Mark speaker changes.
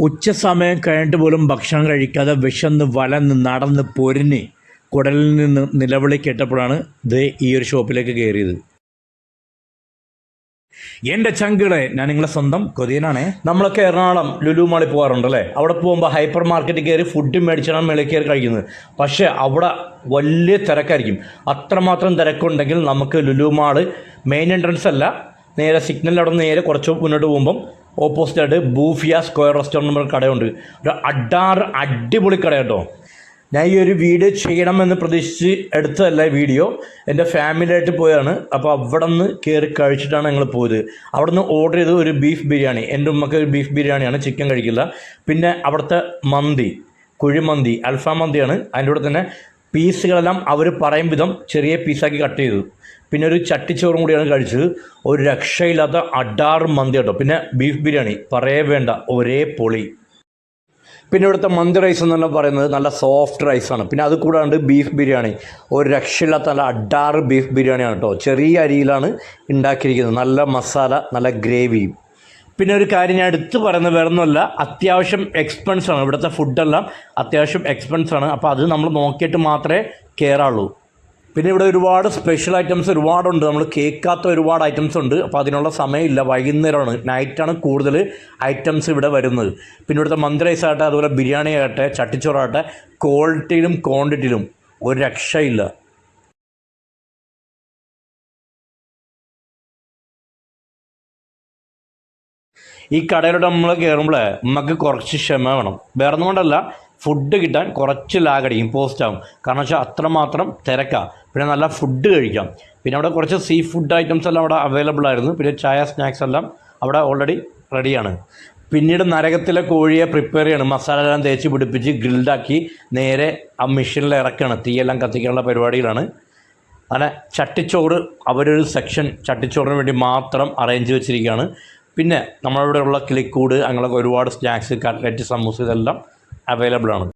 Speaker 1: ഉച്ച സമയം കഴിഞ്ഞിട്ട് പോലും ഭക്ഷണം കഴിക്കാതെ വിശന്ന് വലന്ന് നടന്ന് പൊരിഞ്ഞ് കുടലിൽ നിന്ന് നിലവിളി കേട്ടപ്പോഴാണ് ദേ ഈ ഒരു ഷോപ്പിലേക്ക് കയറിയത്. എന്റെ ചങ്കുകളെ ഞാൻ നിങ്ങളെ സ്വന്തം കൊതിയനാണേ. നമ്മളൊക്കെ എറണാകുളം ലുലു മാളിൽ പോകാറുണ്ട് അല്ലേ അവിടെ പോകുമ്പോൾ ഹൈപ്പർ മാർക്കറ്റിൽ കയറി ഫുഡ് മേടിച്ചാണ് മേളിൽ കയറി കഴിക്കുന്നത്. പക്ഷേ അവിടെ വലിയ തിരക്കായിരിക്കും. അത്രമാത്രം തിരക്കുണ്ടെങ്കിൽ നമുക്ക് ലുലു മാൾ മെയിൻ എൻട്രൻസ് അല്ല. നേരെ സിഗ്നലിൽ അവിടെ നേരെ കുറച്ച് മുന്നോട്ട് പോകുമ്പം ഓപ്പോസിറ്റായിട്ട് ബൂഫിയ സ്ക്വയർ റെസ്റ്റോറന്റ് പറഞ്ഞ കടയുണ്ട്. ഒരു അഡാറ് അടിപൊളി കട കേട്ടോ ഞാൻ ഈ ഒരു വീഡിയോ ചെയ്യണമെന്ന് പ്രതീക്ഷിച്ച് എടുത്തതല്ല വീഡിയോ. എന്റെ ഫാമിലിയായിട്ട് പോയാണ് അപ്പോൾ അവിടെ നിന്ന് കയറി കഴിച്ചിട്ടാണ് ഞങ്ങൾ പോയത്. അവിടെ നിന്ന് ഓർഡർ ചെയ്ത് ഒരു ബീഫ് ബിരിയാണി. എന്റെ ഉമ്മക്ക് ഒരു ബീഫ് ബിരിയാണിയാണ് ചിക്കൻ കഴിക്കില്ല. പിന്നെ അവിടുത്തെ മന്തി കുഴിമന്തി അൽഫാം മന്തിയാണ്. അതിന്റെ കൂടെ തന്നെ പീസുകളെല്ലാം അവർ പറയും വിധം ചെറിയ പീസാക്കി കട്ട് ചെയ്തു. പിന്നെ ഒരു ചട്ടിച്ചോറും കൂടിയാണ് കഴിച്ചത്. ഒരു രക്ഷയില്ലാത്ത അഡാറ് മന്തി കേട്ടോ. പിന്നെ ബീഫ് ബിരിയാണി. പറയേ വേണ്ട ഒരേ പൊളി. പിന്നെ ഇവിടുത്തെ മന്തി റൈസ് എന്നെല്ലാം പറയുന്നത് നല്ല സോഫ്റ്റ് റൈസാണ് പിന്നെ അത് കൂടാണ്ട് ബീഫ് ബിരിയാണി. ഒരു രക്ഷയില്ലാത്ത നല്ല അഡാറ് ബീഫ് ബിരിയാണിയാണ് കേട്ടോ. ചെറിയ അരിയിലാണ് ഉണ്ടാക്കിയിരിക്കുന്നത്. നല്ല മസാല നല്ല ഗ്രേവിയും പിന്നെ ഒരു കാര്യം ഞാൻ എടുത്തു പറയുന്നത് വേറെ ഒന്നുമല്ല അത്യാവശ്യം എക്സ്പെൻസാണ് ഇവിടുത്തെ ഫുഡെല്ലാം അത്യാവശ്യം എക്സ്പെൻസാണ് അപ്പോൾ അത് നമ്മൾ നോക്കിയിട്ട് മാത്രമേ കയറാവുള്ളൂ പിന്നെ ഇവിടെ ഒരുപാട് സ്പെഷ്യൽ ഐറ്റംസ് ഒരുപാടുണ്ട്. നമ്മൾ കേൾക്കാത്ത ഒരുപാട് ഐറ്റംസ് ഉണ്ട്. അപ്പോൾ അതിനുള്ള സമയമില്ല. വൈകുന്നേരമാണ്. നൈറ്റാണ് കൂടുതൽ ഐറ്റംസ് ഇവിടെ വരുന്നത്. പിന്നെ ഇവിടുത്തെ മന്ത്രൈസ് ആകട്ടെ അതുപോലെ ബിരിയാണി ആകട്ടെ ചട്ടിച്ചോറാകട്ടെ ക്വാളിറ്റിയിലും ക്വാണ്ടിറ്റിയിലും ഒരു രക്ഷയില്ല. ഈ കടയിലോട്ട് നമ്മൾ കയറുമ്പോൾ നമുക്ക് കുറച്ച് ക്ഷമ വേണം. വേറെ കൊണ്ടല്ല ഫുഡ് കിട്ടാൻ കുറച്ച് ലാഗടിക്കും പോസ്റ്റ് ആവും. കാരണം വെച്ചാൽ അത്രമാത്രം തിരക്കാണ് പിന്നെ നല്ല ഫുഡ് കഴിക്കാം. പിന്നെ അവിടെ കുറച്ച് സീ ഫുഡ് ഐറ്റംസ് എല്ലാം അവിടെ അവൈലബിൾ ആയിരുന്നു. പിന്നെ ചായ സ്നാക്സ് എല്ലാം അവിടെ ഓൾറെഡി റെഡിയാണ് പിന്നീട് നരകത്തിലെ കോഴിയെ പ്രിപ്പയർ ചെയ്യണം. മസാല എല്ലാം തേച്ച് പിടിപ്പിച്ച് ഗ്രിൽഡാക്കി നേരെ ആ മെഷീനിൽ ഇറക്കണം. തീയെല്ലാം കത്തിക്കാനുള്ള പരിപാടിയിലാണ് അങ്ങനെ ചട്ടിച്ചോറ് അവരൊരു സെക്ഷൻ ചട്ടിച്ചോറിന് വേണ്ടി മാത്രം അറേഞ്ച് വെച്ചിരിക്കുകയാണ്. പിന്നെ നമ്മളിവിടെ ഉള്ള കിളിക്കൂട് അങ്ങനെയൊക്കെ ഒരുപാട് സ്നാക്സ് കട്ട്ലറ്റ് സമൂസ ഇതെല്ലാം അവൈലബിൾ ആണ്.